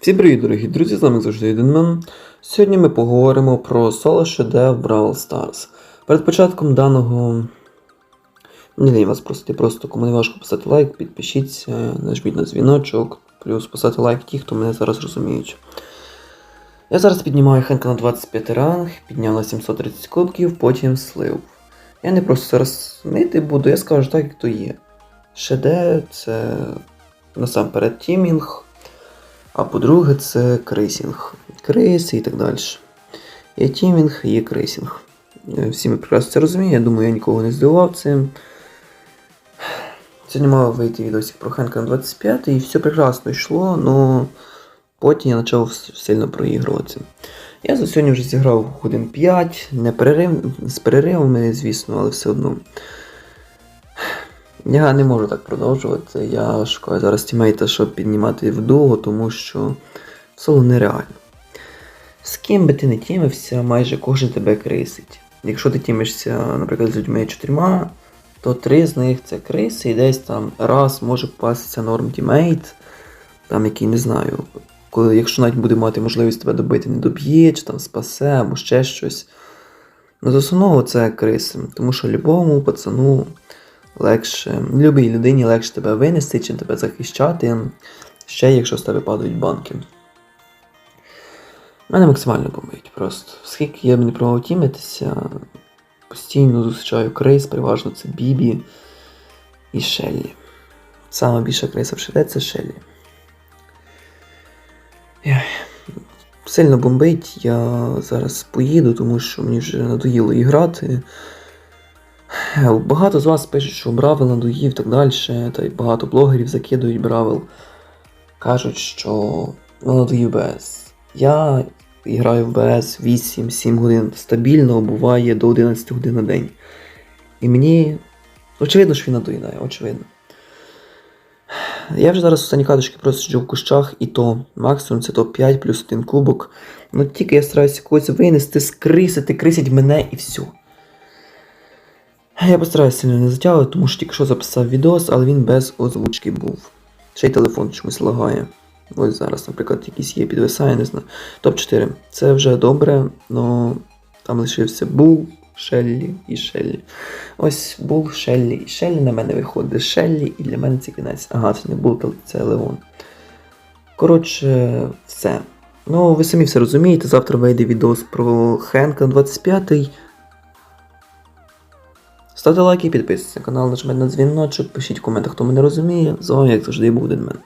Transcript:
Всім привіт, дорогі друзі, з вами завжди Єдинмен. Сьогодні ми поговоримо про соло шеде в Brawl Stars. Перед початком даного. Не вас просити, просто кому не важко поставити лайк, підпишіться, нажміть на дзвіночок, плюс поставити лайк ті, хто мене зараз розуміють. Я зараз піднімаю Хенка на 25 ранг, підняв на 730 кубків, потім слив. Я не просто зараз нити буду, я скажу так, як то є. Шеде це насамперед тімінг. А по-друге, це крейсінг. Крейси і так далі. Є тімінг, є крейсінг. Всі ми прекрасно це розуміємо, я думаю, я нікого не здивував цим. Сьогодні мав вийти відосик про Хенка на 25 і все прекрасно йшло, але потім я почав сильно проігруватися. Я за сьогодні вже зіграв годин 5, не перерив, з переривами, звісно, але все одно. Я не можу так продовжувати. Я шукаю зараз тімейта, щоб піднімати в дуго, тому що соло нереально. З ким би ти не тімився, майже кожен тебе крисить. Якщо ти тімишся, наприклад, з людьми чотирма, то три з них це криси, і десь там раз може попастися норм тімейт, там який не знаю, коли, якщо навіть буде мати можливість тебе добити, не доб'є, чи там спасе, або ще щось. Ну, з основного це криси, тому що любому пацану легше, любій людині легше тебе винести, чим тебе захищати, ще якщо з тебе падають банки. Мене максимально бомбить просто. Скільки я б не пробував тімитися, постійно зустрічаю крейс, переважно це Бібі і Шеллі. Сама більша криса в Шеде це Шеллі. Сильно бомбить, я зараз поїду, тому що мені вже надоїло і грати. Багато з вас пишуть, що Бравел надоїв і так далі, та й багато блогерів закидують Бравел. Кажуть, що надоїв БС. Я граю в БС 8-7 годин стабільно, буває до 11 годин на день. І мені. Очевидно, що він надоїдає, очевидно. Я вже зараз останні каточки просто сиджу в кущах, і то максимум це топ-5 плюс один кубок. Ну тільки я стараюся когось винести, скрисити, крисять мене і все. Я постараюся сильно не затягувати, тому що тільки що записав відос, але він без озвучки був. Ще й телефон чомусь лагає. Ось зараз, наприклад, якийсь є підвисає, не знаю. Топ-4. Це вже добре, але там лишився Бул, Шеллі і Шеллі. Ось Бул, Шеллі і Шеллі на мене виходить. Шеллі, і для мене це кінець. Ага, це не Бул, це Леон. Коротше, все. Ну, ви самі все розумієте, завтра вийде відос про Хенка 25 Ставте лайки, підписуйтесь на канал, нажмете на дзвіночок, пишіть в коментах, хто мене розуміє. З вами, як завжди, був Денмен.